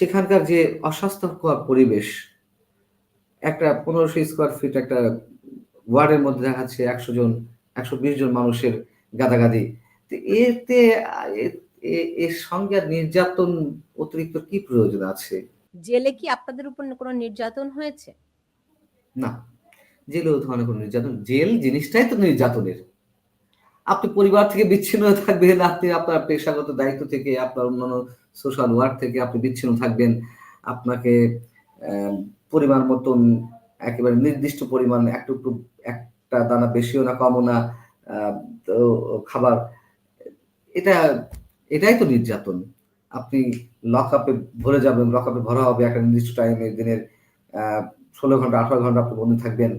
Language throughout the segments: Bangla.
সেখানকার যে অস্বাস্থ্যকর পরিবেশ একটা পনেরোশো স্কোয়ার ফিট একটা ওয়ার্ডের মধ্যে দেখা যাচ্ছে একশো জন একশো বিশ জন মানুষের গাদাগাদি। তো এতে এর সঙ্গে নির্যাতন অতিরিক্ত কি প্রয়োজন আছে? জেলে কি আপনাদের উপর কোনো নির্যাতন হয়েছে? না জেলে ধরনের কোনো নির্যাতন। জেল জিনিসটাই তো নির্যাতনের। আপনি পরিবার থেকে বিচ্ছিন্ন থাকবেন আপনি আপনার পেশাগত দায়িত্ব থেকে আপনার অন্যান্য সোশ্যাল ওয়ার্ক থেকে আপনি বিচ্ছিন্ন থাকবেন। আপনাকে পরিমাণ মতন একেবারে নির্দিষ্ট পরিমাণ একটু একটু দানা বেশিও না, কমও না খাবার, এটা, এটাই তো নির্যাতন। আপনি লক আপে ভরে যাবেন লক আপে ভরা হবে একটা নির্দিষ্ট টাইমে দিনের ষোলো ঘণ্টা, আঠারো ঘণ্টা আপনি বন্ধু থাকবেন।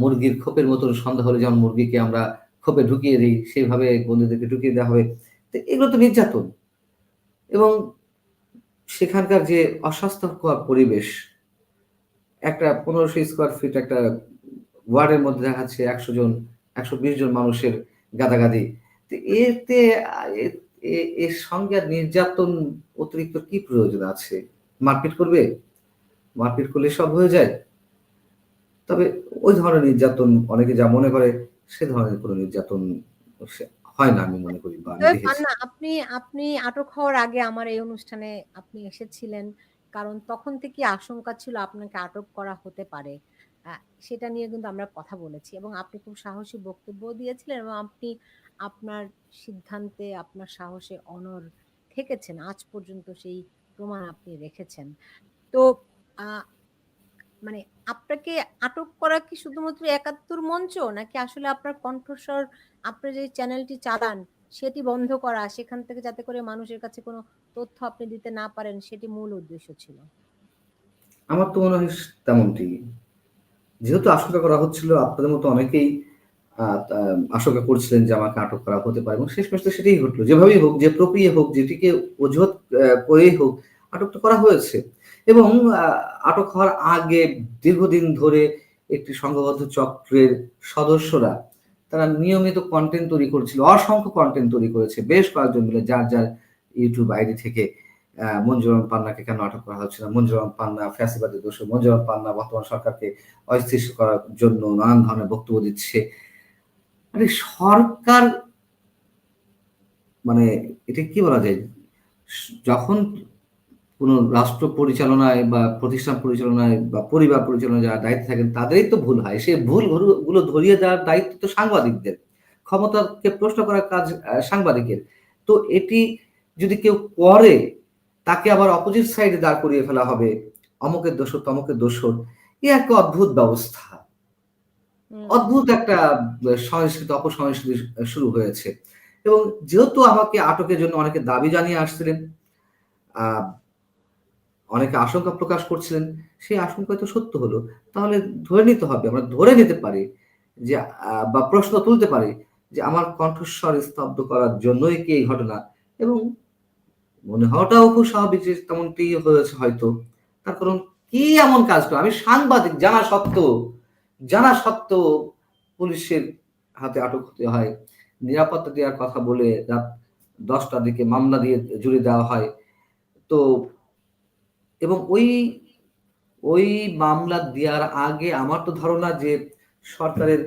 মুরগির খোপের মতন সন্ধ্যা হলে যেমন মুরগিকে আমরা খোপে ঢুকিয়ে দিই, সেইভাবে বন্ধুদেরকে ঢুকিয়ে দেওয়া হবে। তো এগুলো তো নির্যাতন। এবং সেখানকার যে অস্বাস্থ্যকর পরিবেশ, একটা পনেরোশো স্কোয়ার ফিট একটা ওয়ার্ডের মধ্যে দেখা যাচ্ছে একশো জন, একশো বিশ জন মানুষের গাদাগাদি। তো এতে এর সঙ্গে নির্যাতন অতিরিক্ত কি প্রয়োজন আছে? মারপিট করবে? মারপিট করলে সব হয়ে যায়। তবে ওই ধরনের নির্যাতন অনেকে যা মনে করে, সে ধরনের কোনো নির্যাতন হয় না আমি মনে করি আপনি আপনি আটক হওয়ার আগে আমার এই অনুষ্ঠানে আপনি এসেছিলেন। কারণ তখন থেকে আশঙ্কা ছিল আপনাকে আটক করা হতে পারে। সেটা নিয়ে কিন্তু আমরা কথা বলেছি এবং আপনি খুব সাহসী বক্তব্য দিয়েছিলেন এবং আপনি আপনার সিদ্ধান্তে আপনার সাহসে অনর থেকেছেন। আজ পর্যন্ত সেই প্রমাণ আপনি রেখেছেন। তো মানে আপনাকে আটক করা কি শুধুমাত্র একাত্তর মঞ্চ? নাকি আসলে আপনার কণ্ঠস্বর, আপনি যে চ্যানেলটি চালান, সেটি বন্ধ করা, সেখান থেকে যাতে করে মানুষের কাছে কোনো তথ্য আপনি দিতে না পারেন, সেটি মূল উদ্দেশ্য ছিল? আমার তো মনে হয় তেমনটি। যেহেতু আশঙ্কা করা হচ্ছিল, আপনাদের মতো অনেকেই আশঙ্কা করছিলেন যে আমাকে আটক করা হতে পারে এবং শেষ তো সেটাই ঘটলো। যেভাবেই হোক, যে প্রক্রিয়া হোক, যেটিকে অজুহাত করেই হোক, আটক তো করা হয়েছে। এবং আটক হওয়ার আগে দীর্ঘদিন ধরে একটি সংঘবদ্ধ চক্রের সদস্যরা তারা নিয়মিত কন্টেন্ট তৈরি করেছিল, অসংখ্য কন্টেন্ট তৈরি করেছে। বেশ কয়েকজন মিলে যার যার ইউটিউব আইডি থেকে মঞ্জুরম পান্নাকে কেন আটক করা হচ্ছে না? মঞ্জুরম পান্না ফ্যাসিবাদী দোষ মঞ্জুরম পান্না বর্তমান সরকারকে অস্থির করার জন্য নানান ধরনের বক্তব্য দিচ্ছে। মানে সরকার মানে এটা কি বলা যায়? যখন কোন রাষ্ট্র পরিচালনায় বা প্রতিষ্ঠান পরিচালনায় বা পরিবার পরিচালনায় যারা দায়িত্বে থাকেন তাদেরই তো ভুল হয়। সেই ভুলগুলো ধরিয়ে দেওয়ার দায়িত্ব তো সাংবাদিকদের। ক্ষমতাকে প্রশ্ন করার কাজ সাংবাদিকের। তো এটি যদি কেউ করে তাকে আবার অপোজিট সাইডে দাঁড় করিয়ে ফেলা হবে। অমুকের দোষর তমকের দোষর এ একটা অদ্ভুত ব্যবস্থা। অদ্ভুত একটা সংস্কৃতি অপসংস্কৃতি শুরু হয়েছে। এবং যেহেতু আমাকে আটকের জন্য অনেকে দাবি জানিয়ে আসছিলেন আহ, অনেকে আশঙ্কা প্রকাশ করছিলেন, সেই আশঙ্কা তো সত্য হলো। তাহলে ধরে নিতে হবে, আমরা ধরে নিতে পারি যে বা প্রশ্ন তুলতে পারি যে, আমার কণ্ঠস্বর স্তব্ধ করার জন্যই কি এই ঘটনা? এবং মনে হওয়াটাও খুব স্বাভাবিক যে, তেমনটি হয়েছে হয়তো। তার কারণ, কি এমন কাজ করে? আমি সাংবাদিক, জানা সত্ত্বেও জানা সত্ত্বেও পুলিশের হাতে আটক হতে হয়। নিরাপত্তা দেওয়ার কথা বলে রাত দশটার দিকে মামলা দিয়ে জুড়ে দেওয়া হয়। তো এবং ওই ওই মামলা দেওয়ার আগে আমার তো ধারণা যে সরকারের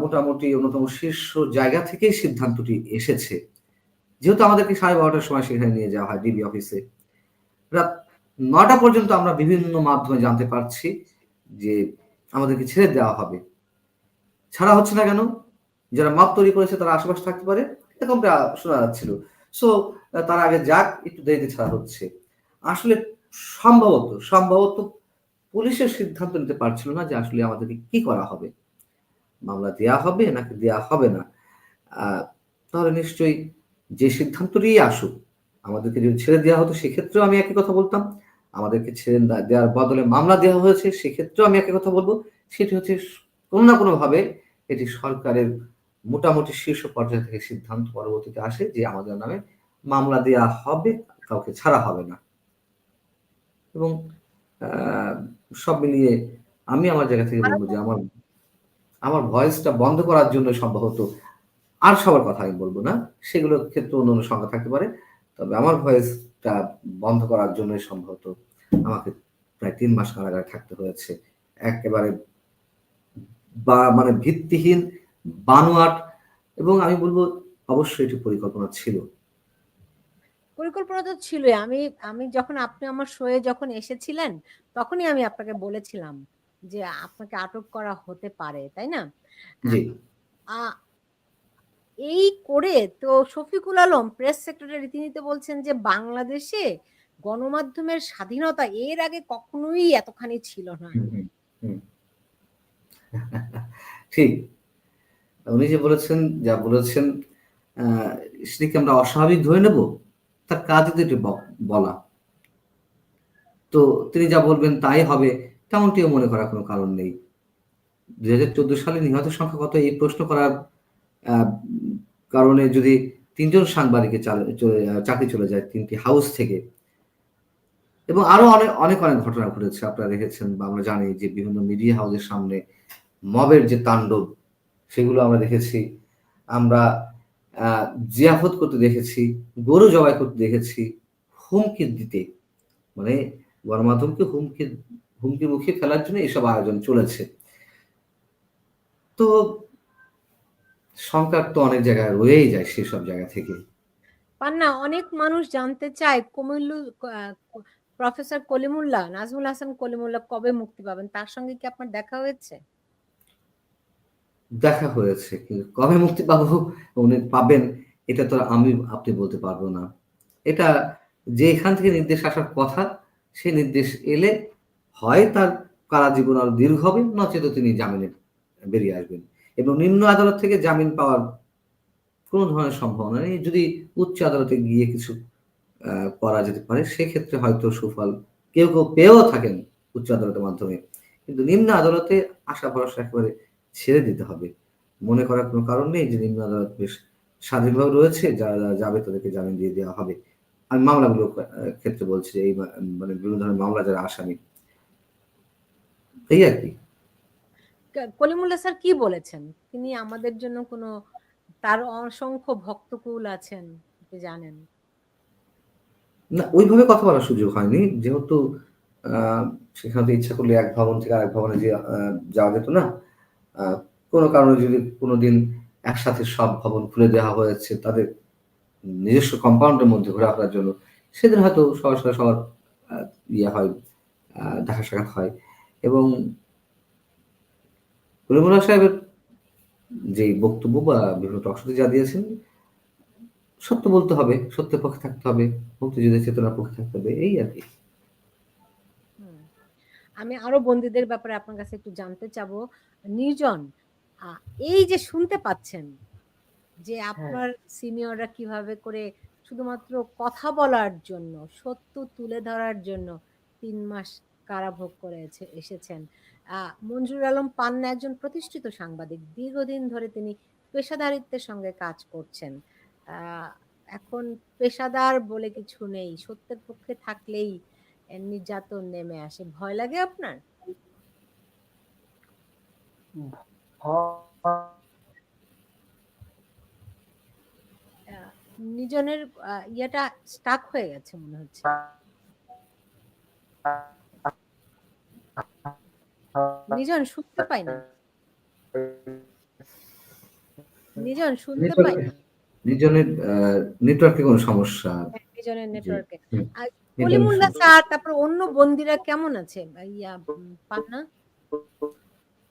মোটামুটি অন্যতম শীর্ষ জায়গা থেকেই সিদ্ধান্তটি এসেছে। যেহেতু আমাদেরকে সাড়ে বারোটার সময় সেখানে নিয়ে যাওয়া হয় ডিবি অফিসে। রাত নটা পর্যন্ত আমরা বিভিন্ন মাধ্যমে জানতে পারছি যে আমাদেরকে ছেড়ে দেওয়া হবে। ছাড়া হচ্ছে না কেন? যারা মাপ তৈরি করেছে তারা আশেপাশে থাকতে পারে। এরকমটা শোনা যাচ্ছিল। সো তার আগে যাক, একটু দেরিতে ছাড়া হচ্ছে। আসলে সম্ভবত সম্ভবত পুলিশের সিদ্ধান্ত নিতে পারছিল না যে আসলে আমাদেরকে কি করা হবে। মামলা দেয়া হবে নাকি দেয়া হবে না। তাহলে নিশ্চয়ই যে সিদ্ধান্তটি আসুক, আমাদেরকে যদি ছেড়ে দেওয়া হতো সেক্ষেত্রেও আমি একই কথা বলতাম। আমাদেরকে ছেড়ে দেওয়ার বদলে মামলা দেওয়া হয়েছে সেক্ষেত্রেও আমি একই কথা বলব। সেটি হচ্ছে কোনো না কোনোভাবে এটি সরকারের মোটামুটি শীর্ষ পর্যায় থেকে সিদ্ধান্ত পরবর্তীতে আসে যে আমাদের নামে মামলা দেওয়া হবে, কাউকে ছাড়া হবে না। এবং সব মিলিয়ে আমি আমার জায়গা থেকে বলব যে আমার আমার ভয়েসটা বন্ধ করার জন্য সম্ভবত আর সবার কথা আমি বলব না। সেগুলোর ক্ষেত্রে অন্য অন্য সংখ্যা থাকতে পারে। তবে আমার ভয়েসটা বন্ধ করার জন্যই সম্ভবত আমাকে প্রায় তিন মাস কারাগারে থাকতে হয়েছে। একেবারে বা মানে ভিত্তিহীন, বানোয়াট এবং আমি বলব অবশ্যই এটি পরিকল্পনা ছিল। পরিকল্পনা তো ছিলই। আমি আমি যখন আপনি আমার শোয়ে যখন এসেছিলেন তখনই আমি আপনাকে বলেছিলাম যে আপনাকে আটক করা হতে পারে তাই না? এই করে তো শফিকুল আলম প্রেস সেক্রেটারি তিনি তো বলছেন যে বাংলাদেশে গণমাধ্যমের স্বাধীনতা এর আগে কখনোই এতখানি ছিল না। ঠিক। উনি যে বলেছেন যা বলেছেন আহ, সেটাকে আমরা অস্বাভাবিক ধরে নেব? তার কাজ এটি বলা। তো তিনি যা বলবেন তাই হবে, তেমনটিও মনে করার কোনো কারণ নেই। দুই হাজার চোদ্দ সালে নিহত সংখ্যা কত, এই প্রশ্ন করার কারণে যদি তিনজন সাংবাদিকের চাকরি চলে যায় তিনটি হাউস থেকে। এবং আরও অনেক অনেক অনেক ঘটনা ঘটেছে, আপনারা দেখেছেন বা আমরা জানি যে বিভিন্ন মিডিয়া হাউসের সামনে মবের যে তাণ্ডব, সেগুলো আমরা দেখেছি। আমরা জিয়াফত করতে দেখেছি, গরু জবাই করতে দেখেছি, হুমকি দিতে। মানে গণমাধ্যমকে হুমকি হুমকি মুখে ফেলার জন্য এসব আয়োজন চলেছে। তো সংখ্যা তো অনেক জায়গায় রয়েই যায় সেসব জায়গা থেকে। পান্না, অনেক মানুষ জানতে চায় কমিল্লু প্রফেসর কলিমুল্লাহ নাজমুল হাসান কলিমুল্লাহ কবে মুক্তি পাবেন? তার সঙ্গে কি আপনার দেখা হয়েছে? দেখা হয়েছে, কিন্তু কবে মুক্তি পাবো উনি পাবেন, এটা তো আমি, আপনি বলতে পারব না। এটা যে এখান থেকে নির্দেশ আসার কথা সেই নির্দেশ এলে হয় তার কারা জীবন আরও দীর্ঘ হবে, নচেত তিনি জামিনে বেরিয়ে আসবেন। এবং নিম্ন আদালত থেকে জামিন পাওয়ার কোনো ধরনের সম্ভাবনা নেই। যদি উচ্চ আদালতে গিয়ে কিছু করা যেতে পারে, সেক্ষেত্রে হয়তো সুফল কেউ কেউ পেয়েও থাকেন উচ্চ আদালতের মাধ্যমে। কিন্তু নিম্ন আদালতে আশা ভরসা একেবারে ছেড়ে দিতে হবে। মনে করার কোনো কারণ নেই যে নিম্ন আদালত বেশ স্বাধীনভাবে রয়েছে যারা যারা যাবে তাদেরকে জামিন দিয়ে দেওয়া হবে। আমি মামলাগুলোর আহ, ক্ষেত্রে বলছি এই মানে বিভিন্ন ধরনের মামলা যারা আসামি। এই আর কি। ক- কলিমুল্লাহ স্যার কি বলেছেন? তিনি আমাদের জন্য কোনো তার অসংখ্য ভক্তকুল আছেন আপনি জানেন? না ওইভাবে কথা বলার সুযোগ হয়নি। যেহেতু আহ, সেখানে ইচ্ছা করলে এক ভবন থেকে আরেক ভবনে যে যাওয়া যেত না কোনো কারণে যদি কোনোদিন একসাথে সব ভবন খুলে দেওয়া হয়েছে, তাদের নিজস্ব কম্পাউন্ডের মধ্যে ঘোরাফেরার জন্য, সেদিন হয়তো সবার সঙ্গে সবার ইয়ে হয় দেখা সাক্ষাৎ হয় এবং কলিমুল্লাহ সাহেবের যে বক্তব্য বা বিভিন্ন টকশোতে যা দিয়েছেন, সত্য বলতে হবে, সত্যের পক্ষে থাকতে হবে, মুক্তিযুদ্ধের চেতনার পক্ষে থাকতে হবে, এই আর কি। আমি আরও বন্দীদের ব্যাপারে আপনার কাছে একটু জানতে চাবো। নির্জন এই যে শুনতে পাচ্ছেন যে আপনার সিনিয়ররা কীভাবে করে শুধুমাত্র কথা বলার জন্য সত্য তুলে ধরার জন্য তিন মাস কারাভোগ করে এসে- এসেছেন। মঞ্জুর আলম পান্না একজন প্রতিষ্ঠিত সাংবাদিক দীর্ঘদিন ধরে তিনি পেশাদারিত্বের সঙ্গে কাজ করছেন। এখন পেশাদার বলে কিছু নেই সত্যের পক্ষে থাকলেই নির্যাতন নেমে আসে। ভয় লাগে আপনার? নিজনের ইয়েটা স্টাক হয়ে গেছে মনে হচ্ছে। নিজন শুনতে পাই না নিজন শুনতে পাই না নিজনের নেটওয়ার্কে কোনো সমস্যা নিজনের নেটওয়ার্কে। আর নিজন স্যার তারপর অন্য বন্দিরা কেমন আছে? ইয়া পান্না?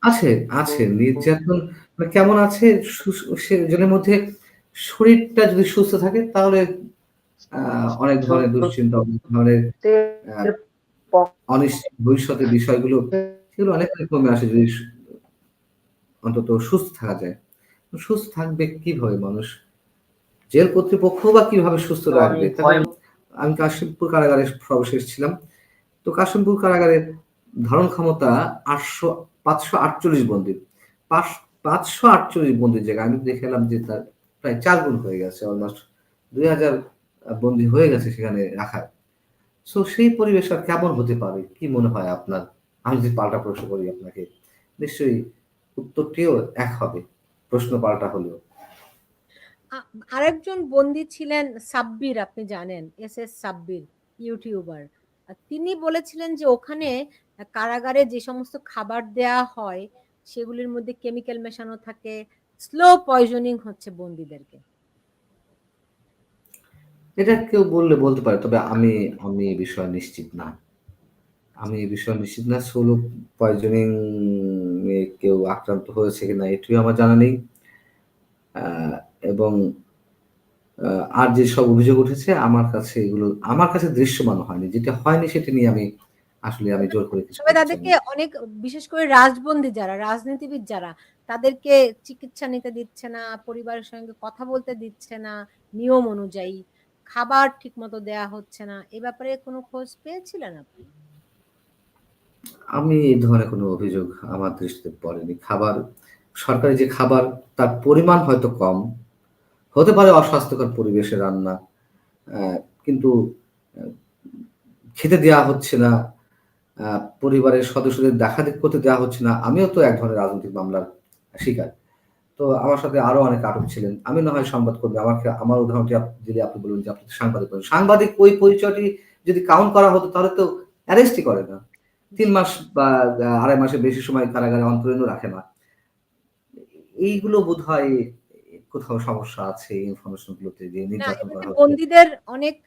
আছে আছে। নির্যাতন মানে কেমন আছে? সেজনের মধ্যে শরীরটা যদি সুস্থ থাকে তাহলে আহ, অনেক ধরনের দুশ্চিন্তা অনেক ধরনের অনিশ্চিত ভবিষ্যতের বিষয়গুলো সেগুলো অনেকটাই কমে আসে যদি অন্তত সুস্থ থাকা যায়। সুস্থ থাকবে কীভাবে মানুষ? জেল কর্তৃপক্ষ বা কীভাবে সুস্থ রাখবে? আমি কাশিমপুর কারাগারে সর্বশেষ ছিলাম। তো কাশিমপুর কারাগারের ধারণ ক্ষমতা আটশো পাঁচশো আটচল্লিশ বন্দির। পাঁচশো আটচল্লিশ বন্দির জায়গায় আমি দেখে এলাম যে তার প্রায় চার গুণ হয়ে গেছে অলমোস্ট দুই হাজার বন্দি হয়ে গেছে সেখানে রাখার। সো সেই পরিবেশ আর কেমন হতে পারে? কি মনে হয় আপনার? আমি যদি পাল্টা প্রশ্ন করি আপনাকে নিশ্চয়ই উত্তরটিও এক হবে প্রশ্ন পাল্টা হলেও। আরেকজন বন্দী ছিলেন সাব্বির, আপনি জানেন। S S Sabbir, YouTuber. তিনি বলেছিলেন যে ওখানে কারাগারে যে সমস্ত খাবার দেয়া হয়, সেগুলির মধ্যে কেমিক্যাল মেশানো থাকে। স্লো পয়জনিং হচ্ছে বন্দীদেরকে। এটা কেউ বললে বলতে পারে। তবে আমি আমি এ বিষয়ে নিশ্চিত না। আমি এ বিষয়ে নিশ্চিত না। স্লো পয়জনিং কেউ আক্রান্ত হয়েছে কিনা, এটিও আমার জানা নেই। এবং আর যেসব অভিযোগ উঠেছে আমার কাছে এগুলো আমার কাছে দৃশ্যমান হয়নি। যেটা হয়নি সেটা নিয়ে আমি আসলে আমি জোর করে কিছু তবে তাদেরকে অনেক বিশেষ করে রাজবন্দী যারা, রাজনীতিবিদ যারা তাদেরকে চিকিৎসা নিতে দিচ্ছে না, পরিবারের সঙ্গে কথা বলতে দিচ্ছে না নিয়ম অনুযায়ী। খাবার ঠিকমতো দেয়া হচ্ছে না। এ ব্যাপারে কোনো খোঁজ পেয়েছিলেন আপনি? আমি এই ধরনের কোনো অভিযোগ আমার দৃষ্টিতে পড়েনি। খাবার সরকারি যে খাবার তার পরিমাণ হয়তো কম। হতে পারে অস্বাস্থ্যকর পরিবেশে রান্না। কিন্তু খেতে দেওয়া হচ্ছে না। পরিবারের সদস্যদের দেখা-দেখি করতে দেওয়া হচ্ছে না। আমিও তো এক ধরনের রাজনৈতিক মামলার শিকার। তো আমার সাথে আরও অনেক আটক ছিলেন। আমি না হয় সংবাদ করবে, আমাকে, আমার উদাহরণটি দিলে আপনি বলুন যে আপনি সাংবাদিক সাংবাদিক। সাংবাদিক ওই পরিচয়টি যদি কাউন্ট করা হতো, তাহলে তো অ্যারেস্টই করে না। তিন মাস বা আড়াই ২.৫ মাসের বেশি সময় কারাগারে অন্তরীণও রাখে না। এইগুলো বোধহয় কোথাও সমস্যা আছে ইনফরমেশন গুলোতে যে নির্যাতন করা হচ্ছে। বন্দীদের অনেক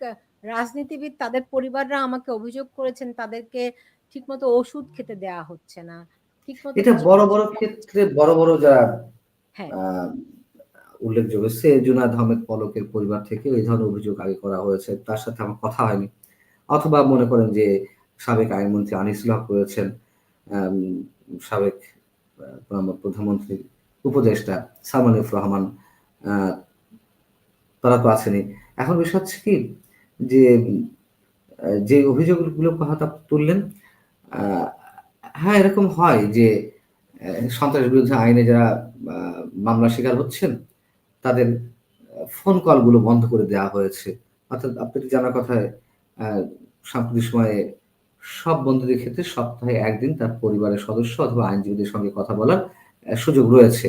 রাজনীতিবিদ তাদের পরিবাররা আমাকে অভিযোগ করেছেন তাদেরকে ঠিকমতো ওষুধ খেতে দেয়া হচ্ছে না। ঠিকমতো এটা বড়, বড় ক্ষেত্রে বড়, বড় যারা হ্যাঁ। উল্লেখযোগ্য সে আহমেদ পলকের পরিবার থেকে এই ধরনের অভিযোগ আগে করা হয়েছে। তার সাথে আমার কথা হয়নি। অথবা মনে করেন যে সাবেক আইনমন্ত্রী আনিসুল হক রয়েছেন, সাবেক আ প্রধানমন্ত্রীর উপদেষ্টা সালমান রহমান তারা তো আছেনই। এখন বিষয় হচ্ছে কি যে যে অভিযোগগুলো কথা আপনি তুললেন হ্যাঁ, এরকম হয় যে সন্ত্রাস বিরুদ্ধে আইনে যারা মামলা শিকার হচ্ছেন তাদের ফোন কলগুলো বন্ধ করে দেওয়া হয়েছে। অর্থাৎ আপনার জানার কথায় সাম্প্রতিক সময়ে সব বন্ধুদের ক্ষেত্রে সপ্তাহে একদিন তার পরিবারের সদস্য অথবা আইনজীবীদের সঙ্গে কথা বলার সুযোগ রয়েছে।